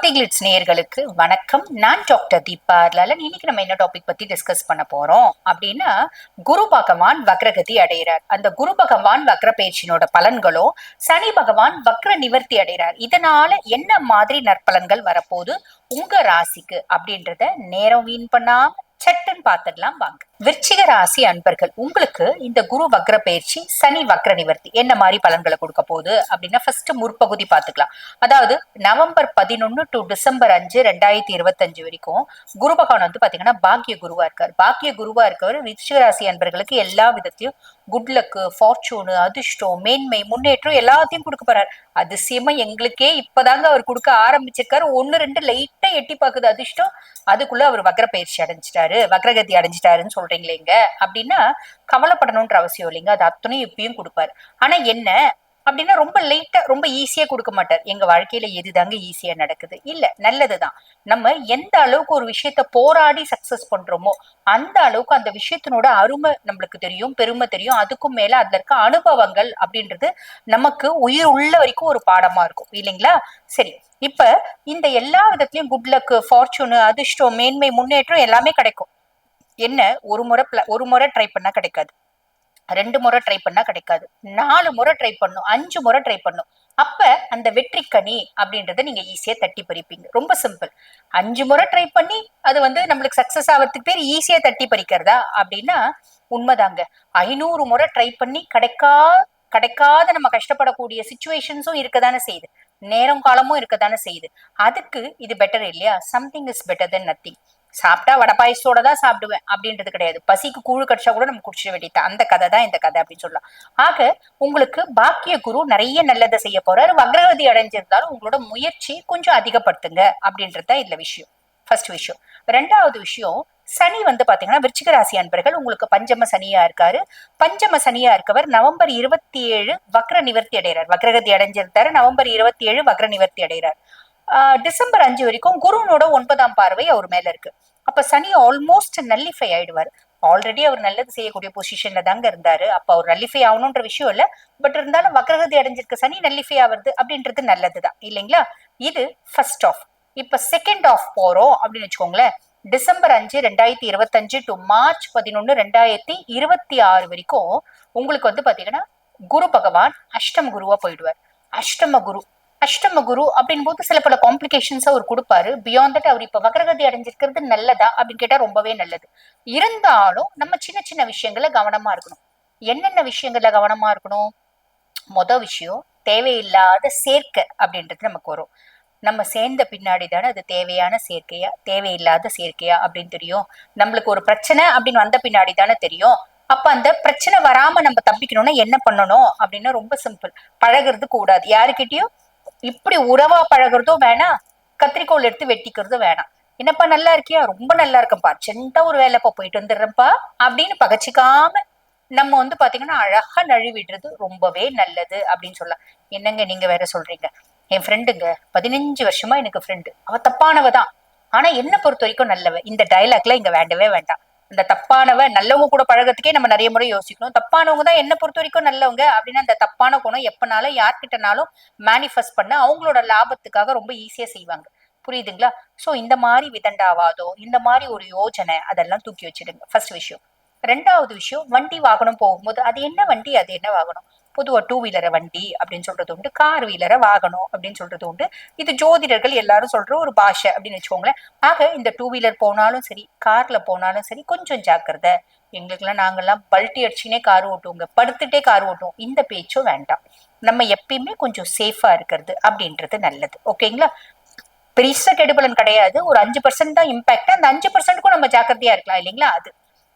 பக்தி கிளிட்ஸ் நேயர்களுக்கு வணக்கம். நான் டாக்டர் தீபா லலன் இன்னைக்கு நம்ம என்ன டாபிக் பத்தி டிஸ்கஸ் பண்ண போறோம்? அப்படின்னா குரு பகவான் வக்ரகதி அடைகிறார். அந்த குரு பகவான் வக்ர பயிற்சியினோட பலன்களும் சனி பகவான் வக்ர நிவர்த்தி அடைகிறார். இதனால என்ன மாதிரி நற்பலன்கள் வரப்போகுது? உங்க ராசிக்கு அப்படின்றத நேரம் வீண் பண்ணாம சட்டுன்னு பார்த்துடலாம். வாங்க. விருச்சிக ராசி அன்பர்கள் உங்களுக்கு இந்த குரு வக்ர பயிற்சி சனி வக்ர நிவர்த்தி என்ன மாதிரி பலன்களை கொடுக்க போகுது அப்படின்னா ஃபர்ஸ்ட் முற்பகுதி பார்த்துக்கலாம். அதாவது நவம்பர் பதினொன்னு டு டிசம்பர் அஞ்சு ரெண்டாயிரத்தி இருபத்தஞ்சு வரைக்கும் குரு பகவான் வந்து பாத்தீங்கன்னா பாக்கிய குருவா இருக்கார். பாக்கிய குருவா இருக்கவர் விருச்சிக ராசி அன்பர்களுக்கு எல்லா விதத்தையும் குட் லக்கு ஃபார்ச்சூனு அதிர்ஷ்டம் மேன்மை முன்னேற்றம் எல்லாத்தையும் கொடுக்க போறாரு. அதிசயமா எங்களுக்கே இப்பதாங்க அவர் கொடுக்க ஆரம்பிச்சிருக்காரு. ஒன்னு ரெண்டு லைட்டா எட்டி பாக்குது அதிர்ஷ்டம். அதுக்குள்ள அவர் வக்ர பயிற்சி அடைஞ்சிட்டாரு வக்ரகதி அடைஞ்சிட்டாருன்னு சொல்றீங்களேங்க அப்படின்னா கவலைப்படணும்ன்ற அவசியம் இல்லைங்க. அது அத்தனையும் இப்பயும் கொடுப்பாரு. ஆனா என்ன? அப்படின்னா ரொம்ப லைட்டா ரொம்ப ஈஸியா கொடுக்க மாட்டார். எங்க வாழ்க்கையில எதுதாங்க ஈஸியா நடக்குது? இல்ல நல்லதுதான். நம்ம எந்த அளவுக்கு ஒரு விஷயத்த போராடி சக்சஸ் பண்றோமோ அந்த அளவுக்கு அந்த விஷயத்தினோட அருமை நம்மளுக்கு தெரியும் பெருமை தெரியும். அதுக்கும் மேல அதுல இருக்க அனுபவங்கள் அப்படின்றது நமக்கு உயிர் உள்ள வரைக்கும் ஒரு பாடமா இருக்கும். இல்லைங்களா? சரி இப்ப இந்த எல்லா விதத்திலயும் குட் லக் ஃபார்ச்சூனு அதிர்ஷ்டம் மேன்மை முன்னேற்றம் எல்லாமே கிடைக்கும். என்ன? ஒரு முறை ஒரு முறை ட்ரை பண்ணா கிடைக்காது. ரெண்டு முறை ட்ரை பண்ணா கிடைக்காது. நாலு முறை ட்ரை பண்ணும். அஞ்சு முறை ட்ரை பண்ணும். அப்ப அந்த வெற்றி கனி அப்படின்றத நீங்க ஈஸியா தட்டி பறிப்பீங்க. ரொம்ப சிம்பிள் அஞ்சு முறை ட்ரை பண்ணி அது வந்து நம்மளுக்கு சக்சஸ் ஆகிறதுக்கு பேர் ஈஸியா தட்டி பறிக்கிறதா? அப்படின்னா உண்மைதாங்க. ஐநூறு முறை ட்ரை பண்ணி கிடைக்கா கிடைக்காத நம்ம கஷ்டப்படக்கூடிய சுச்சுவேஷன்ஸும் இருக்கதானே செய்யுது. நேரம் காலமும் இருக்கதானே செய்யுது. அதுக்கு இது பெட்டர் இல்லையா? Something is better than nothing சாப்பிட்டா வடை பாயசத்தோட தான் சாப்பிடுவேன் அப்படின்றது கிடையாது. பசிக்கு கூழு கடிச்சா கூட நம்ம குடிச்சிட வேண்டியது அந்த கதை தான் இந்த கதை அப்படின்னு சொல்லலாம். ஆக உங்களுக்கு பாக்கிய குரு நிறைய நல்லதை செய்ய போறாரு. வக்ரகதி அடைஞ்சிருந்தாலும் உங்களோட முயற்சி கொஞ்சம் அதிகப்படுத்துங்க அப்படின்றது தான் இதுல விஷயம். ஃபர்ஸ்ட் விஷயம். ரெண்டாவது விஷயம் சனி வந்து பாத்தீங்கன்னா விருச்சிக ராசி அன்பர்கள் உங்களுக்கு பஞ்சம சனியா இருக்காரு. பஞ்சம சனியா இருக்கவர் நவம்பர் இருபத்தி ஏழு வக்ர நிவர்த்தி அடைகிறார். வக்ரகதி அடைஞ்சிருந்தாரு நவம்பர் இருபத்தி ஏழு வக்ர நிவர்த்தி அடைகிறார். டிசம்பர் அஞ்சு வரைக்கும் குருனோட ஒன்பதாம் பார்வை அவர் மேல இருக்கு. அப்ப சனி ஆல்மோஸ்ட் நல்லிஃபை ஆயிடுவார். ஆல்ரெடி அவர் நல்லது செய்யக்கூடிய பொசிஷன்ல தாங்க இருந்தாரு. அப்ப அவர் நல்லிஃபை ஆகணுன்ற விஷயம் இல்ல. பட் இருந்தாலும் வக்ரகதி அடைஞ்சிருக்க சனி நல்லிஃபை ஆவறது அப்படின்றது நல்லதுதான். இல்லைங்களா? இது ஃபர்ஸ்ட் ஆஃப் இப்ப செகண்ட் ஆஃப் போறோம் அப்படின்னு வச்சுக்கோங்களேன். டிசம்பர் அஞ்சு ரெண்டாயிரத்தி இருபத்தஞ்சு டு மார்ச் பதினொன்னு ரெண்டாயிரத்தி இருபத்தி ஆறு வரைக்கும் உங்களுக்கு வந்து பாத்தீங்கன்னா குரு பகவான் அஷ்டம குருவா போயிடுவார். அஷ்டம குரு. அஷ்டம குரு அப்படின் போது சில பல காம்ப்ளிகேஷன்ஸ் அவர் கொடுப்பாரு. பியாண்ட் தட் அவர் இப்ப வக்ரகதி அடைஞ்சிருக்கிறது நல்லதா அப்படின்னு கேட்டா ரொம்பவே நல்லது. இருந்தாலும் நம்ம சின்ன சின்ன விஷயங்கள கவனமா இருக்கணும். என்னென்ன விஷயங்கள்ல கவனமா இருக்கணும்? மொத விஷயம் தேவையில்லாத சேர்க்கை அப்படின்றது நமக்கு வரும். நம்ம சேர்ந்த பின்னாடி தானே அது தேவையான சேர்க்கையா? தேவையில்லாத சேர்க்கையா அப்படின்னு தெரியும். நம்மளுக்கு ஒரு பிரச்சனை அப்படின்னு வந்த பின்னாடி தானே தெரியும். அப்ப அந்த பிரச்சனை வராம நம்ம தப்பிக்கணும்னா என்ன பண்ணணும் அப்படின்னா ரொம்ப சிம்பிள் பழகுறது கூடாது. யாருக்கிட்டயும் இப்படி உறவா பழகுறதும் வேணாம் கத்திரிக்கோல் எடுத்து வெட்டிக்கிறதும் வேணாம் என்னப்பா நல்லா இருக்கியா? ரொம்ப நல்லா இருக்கேன்ப்பா. அர்ஜென்ட்டா ஒரு வேலைப்பா போயிட்டு வந்துடுறேன்ப்பா அப்படின்னு பகச்சிக்காம நம்ம வந்து பாத்தீங்கன்னா அழகா நழுவிடுறது ரொம்பவே நல்லது அப்படின்னு சொல்லலாம். என்னங்க நீங்க வேற சொல்றீங்க? என் ஃப்ரெண்டுங்க பதினஞ்சு வருஷமா எனக்கு ஃப்ரெண்டு அவ தப்பானவ தான் ஆனா என்ன பொறுத்த வரைக்கும் நல்லவ. இந்த டயலாக்ல இங்க வேண்டவே வேண்டாம். இந்த தப்பானவ நல்லவங்க கூட பழகிறதுக்கே நம்ம நிறைய முறை யோசிக்கணும். தப்பானவங்க தான் என்ன பொறுத்த வரைக்கும் நல்லவங்க அப்படின்னா அந்த தப்பான குணம் எப்பனாலும் யார்கிட்டனாலும் மேனிஃபெஸ்ட் பண்ண அவங்களோட லாபத்துக்காக ரொம்ப ஈஸியா செய்வாங்க. புரியுதுங்களா? சோ இந்த மாதிரி விதண்டாவாதோ இந்த மாதிரி ஒரு யோஜனை அதெல்லாம் தூக்கி வச்சிடுங்க. ஃபர்ஸ்ட் விஷயம். ரெண்டாவது விஷயம் வண்டி வாகனம் போகும்போது அது என்ன வண்டி அது என்ன வாகனம்? பொதுவாக டூ வீலர வண்டி அப்படின்னு சொல்றது உண்டு கார் வீலரை வாகனம் அப்படின்னு சொல்றது உண்டு. இது ஜோதிடர்கள் எல்லாரும் சொல்ற ஒரு பாஷை அப்படின்னு வச்சுக்கோங்களேன். ஆக இந்த டூ வீலர் போனாலும் சரி கார்ல போனாலும் சரி கொஞ்சம் ஜாக்கிரதை. எங்களுக்கெல்லாம் நாங்கள்லாம் பல்ட்டி அடிச்சுனே கார் ஓட்டுவோங்க. படுத்துட்டே கார் ஓட்டுவோம். இந்த பேச்சும் வேண்டாம். நம்ம எப்பயுமே கொஞ்சம் சேஃபா இருக்கிறது அப்படின்றது நல்லது. ஓகேங்களா? பெருசா கெடுபலன் கிடையாது. ஒரு அஞ்சு பர்சன்ட் தான் இம்பாக்ட் அந்த அஞ்சு பர்சன்ட்க்கும் நம்ம ஜாக்கிரதையா இருக்கலாம் இல்லைங்களா? அது.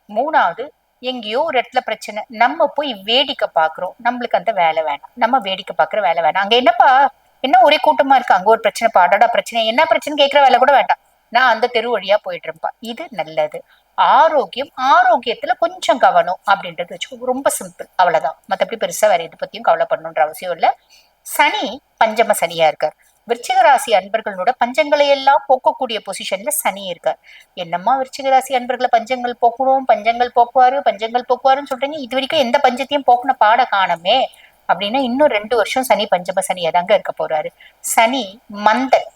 மூணாவது எங்கேயோ ஒரு இடத்துல பிரச்சனை. நம்ம போய் வேடிக்கை பாக்குறோம் நம்மளுக்கு அந்த வேலை வேணாம். நம்ம வேடிக்கை பாக்குற வேலை வேணாம். அங்க என்னப்பா? என்ன ஒரே கூட்டமா இருக்கு? அங்க ஒரு பிரச்சனை. பாடடா பிரச்சனை. என்ன பிரச்சனை கேட்கிற வேலை கூட வேண்டாம். நான் அந்த தெரு வழியா போயிட்டு இருப்பா இது நல்லது. ஆரோக்கியம் ஆரோக்கியத்துல கொஞ்சம் கவனம் அப்படின்றது வச்சுக்கோ. ரொம்ப சிம்பிள் அவ்வளவுதான். மத்தபடி பெருசா வேற எது பத்தியும் கவலைப்படணுன்ற அவசியம் இல்ல. சனி பஞ்சம சனியா இருக்கார். விருச்சிக ராசி அன்பர்களோட பஞ்சங்களை எல்லாம் போக்கக்கூடிய பொசிஷன்ல சனி இருக்கார். என்னம்மா விருச்சிக ராசி அன்பர்களை பஞ்சங்கள் போக்குறோம் பஞ்சங்கள் போக்குவாரு பஞ்சங்கள் போக்குவாருன்னு சொல்றீங்க. இது வரைக்கும் எந்த பஞ்சத்தையும் போக்குன பாட காணமே அப்படின்னா இன்னும் ரெண்டு வருஷம் சனி பஞ்சம சனியா தாங்க இருக்க போறாரு. சனி மந்தன்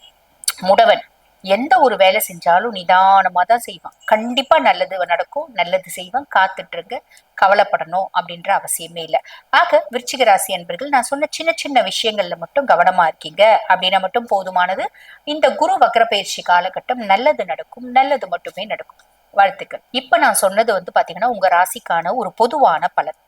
முடவன். எந்த ஒரு வேலை செஞ்சாலும் நிதானமாக தான் செய்வான். கண்டிப்பாக நல்லது நடக்கும் நல்லது செய்வான் காத்துட்ருங்க கவலைப்படணும் அப்படின்ற அவசியமே இல்லை. ஆக விருச்சிக ராசி அன்பர்கள் நான் சொன்ன சின்ன சின்ன விஷயங்களில் மட்டும் கவனமாக இருக்கீங்க. அப்படின்னா மட்டும் போதுமானது. இந்த குரு வக்ர பயிற்சி காலகட்டம் நல்லது நடக்கும் நல்லது மட்டுமே நடக்கும். வாழ்த்துக்கள். இப்போ நான் சொன்னது வந்து பார்த்தீங்கன்னா உங்கள் ராசிக்கான ஒரு பொதுவான பலன்.